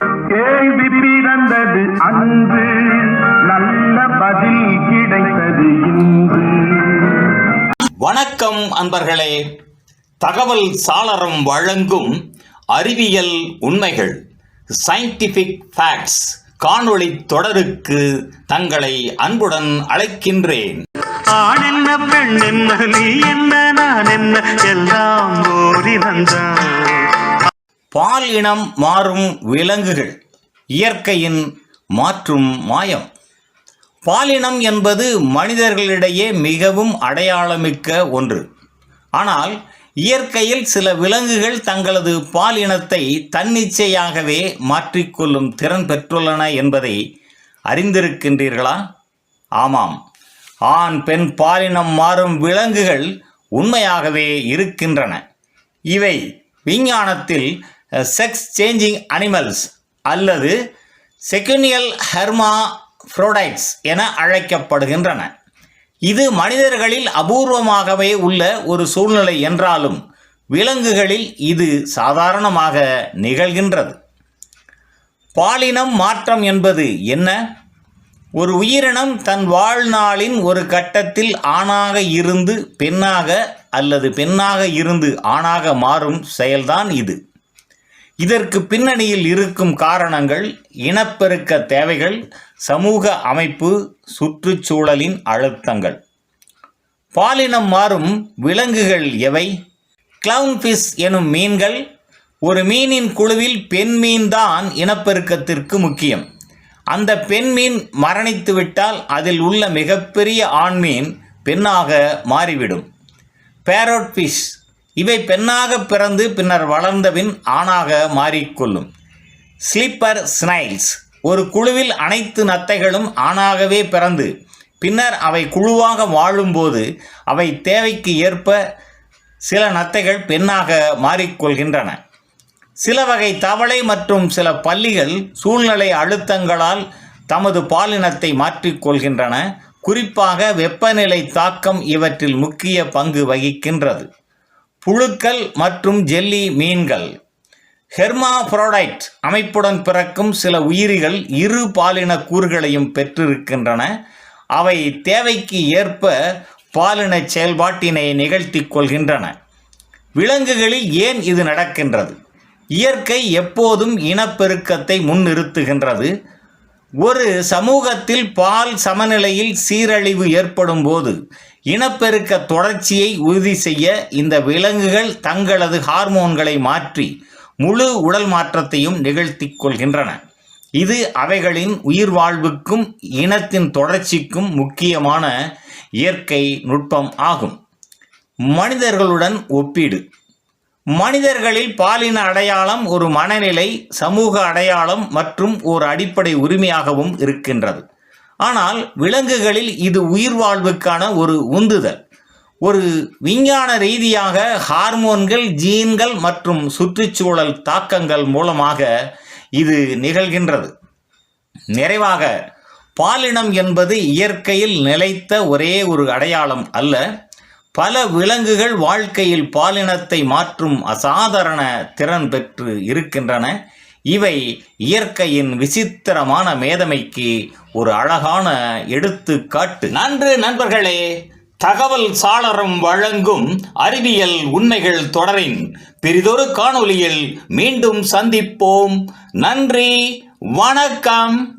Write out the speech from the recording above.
கேள்வி பிறந்தது அன்று நல்ல பதில் கிடைத்தது இன்று. வணக்கம் அன்பர்களே. தகவல் சாளரம் வழங்கும் அறிவியல் உண்மைகள் சயின்டிஃபிக் ஃபேக்ட்ஸ் காணொளி தொடருக்கு தங்களை அன்புடன் அழைக்கின்றேன். ஆண் என்ன பெண் என்ன நீ என்ன நான் என்ன எல்லாம் ஓடி வந்தான். பால் இனம் மாறும் விலங்குகள் இயற்கையின் மாற்றும் மாயம். பாலினம் என்பது மனிதர்களிடையே மிகவும் அடையாளமிக்க ஒன்று. ஆனால் இயற்கையில் சில விலங்குகள் தங்களது பாலினத்தை தன்னிச்சையாகவே மாற்றிக்கொள்ளும் திறன் பெற்றுள்ளன என்பதை அறிந்திருக்கின்றீர்களா? ஆமாம். ஆண் பெண் பாலினம் மாறும் விலங்குகள் உண்மையாகவே இருக்கின்றன. இவை விஞ்ஞானத்தில் செக்ஸ் சேஞ்சிங் அனிமல்ஸ் அல்லது செகுனியல் ஹெர்மா ஃப்ரோடைட்ஸ் என அழைக்கப்படுகின்றன. இது மனிதர்களில் அபூர்வமாகவே உள்ள ஒரு சூழ்நிலை என்றாலும் விலங்குகளில் இது சாதாரணமாக நிகழ்கின்றது. பாலினம் மாற்றம் என்பது என்ன? ஒரு உயிரினம் தன் வாழ்நாளின் ஒரு கட்டத்தில் ஆணாக இருந்து பெண்ணாக அல்லது பெண்ணாக இருந்து ஆணாக மாறும் செயல்தான் இது. இதற்கு பின்னணியில் இருக்கும் காரணங்கள் இனப்பெருக்க தேவைகள் சமூக அமைப்பு சுற்றுச்சூழலின் அழுத்தங்கள். பாலினம் மாறும் விலங்குகள் எவை? கிளவுன்ஃபிஷ் எனும் மீன்கள் ஒரு மீனின் குழுவில் பெண் மீன்தான் இனப்பெருக்கத்திற்கு முக்கியம். அந்த பெண் மீன் மரணித்துவிட்டால் அதில் உள்ள மிகப்பெரிய ஆண்மீன் பெண்ணாக மாறிவிடும். பேரோட் ஃபிஷ் இவை பெண்ணாக பிறந்து பின்னர் வளர்ந்தபின் ஆணாக மாறிக்கொள்ளும். ஸ்லீப்பர் ஸ்னைல்ஸ் ஒரு குழுவில் அனைத்து நத்தைகளும் ஆணாகவே பிறந்து பின்னர் அவை குழுவாக வாழும்போது அவை தேவைக்கு ஏற்ப சில நத்தைகள் பெண்ணாக மாறிக்கொள்கின்றன. சில வகை தவளை மற்றும் சில பள்ளிகள் சூழ்நிலை அழுத்தங்களால் தமது பாலினத்தை மாற்றிக்கொள்கின்றன. குறிப்பாக வெப்பநிலை தாக்கம் இவற்றில் முக்கிய பங்கு வகிக்கின்றது. புழுக்கள் மற்றும் ஜெல்லி மீன்கள். ஹெர்மாஃப்ரோடைட் அமைப்புடன் பிறக்கும் சில உயிரிகள் இரு பாலின கூறுகளையும் பெற்றிருக்கின்றன. அவை தேவைக்கு ஏற்ப பாலின செயல்பாட்டினை நிகழ்த்தி கொள்கின்றன. விலங்குகளில் ஏன் இது நடக்கின்றது? இயற்கை எப்போதும் இனப்பெருக்கத்தை முன்னிறுத்துகின்றது. ஒரு சமூகத்தில் பால் சமநிலையில் சீரழிவு ஏற்படும் போது இனப்பெருக்க தொடர்ச்சியை உறுதி செய்ய இந்த விலங்குகள் தங்களது ஹார்மோன்களை மாற்றி முழு உடல் மாற்றத்தையும் நிகழ்த்தி கொள்கின்றன. இது அவைகளின் உயிர் வாழ்வுக்கும் இனத்தின் தொடர்ச்சிக்கும் முக்கியமான இயற்கை நுட்பம் ஆகும். மனிதர்களுடன் ஒப்பீடு. மனிதர்களில் பாலின அடையாளம் ஒரு மனநிலை சமூக அடையாளம் மற்றும் ஒரு அடிப்படை உரிமையாகவும் இருக்கின்றது. ஆனால் விலங்குகளில் இது உயிர் வாழ்வுக்கான ஒரு உந்துதல். ஒரு விஞ்ஞான ரீதியாக ஹார்மோன்கள் ஜீன்கள் மற்றும் சுற்றுச்சூழல் தாக்கங்கள் மூலமாக இது நிகழ்கின்றது. நிறைவாக பாலினம் என்பது இயற்கையில் நிலைத்த ஒரே ஒரு அடையாளம் அல்ல. பல விலங்குகள் வாழ்க்கையில் பாலினத்தை மாற்றும் அசாதாரண திறன் பெற்று இருக்கின்றன. இவை இயற்கையின் விசித்திரமான மேதமைக்கு ஒரு அழகான எடுத்துக்காட்டு. நன்று நண்பர்களே தகவல் சாளரம் வழங்கும் அறிவியல் உண்மைகள் தொடரின் பெரிதொரு காணொளியில் மீண்டும் சந்திப்போம். நன்றி வணக்கம்.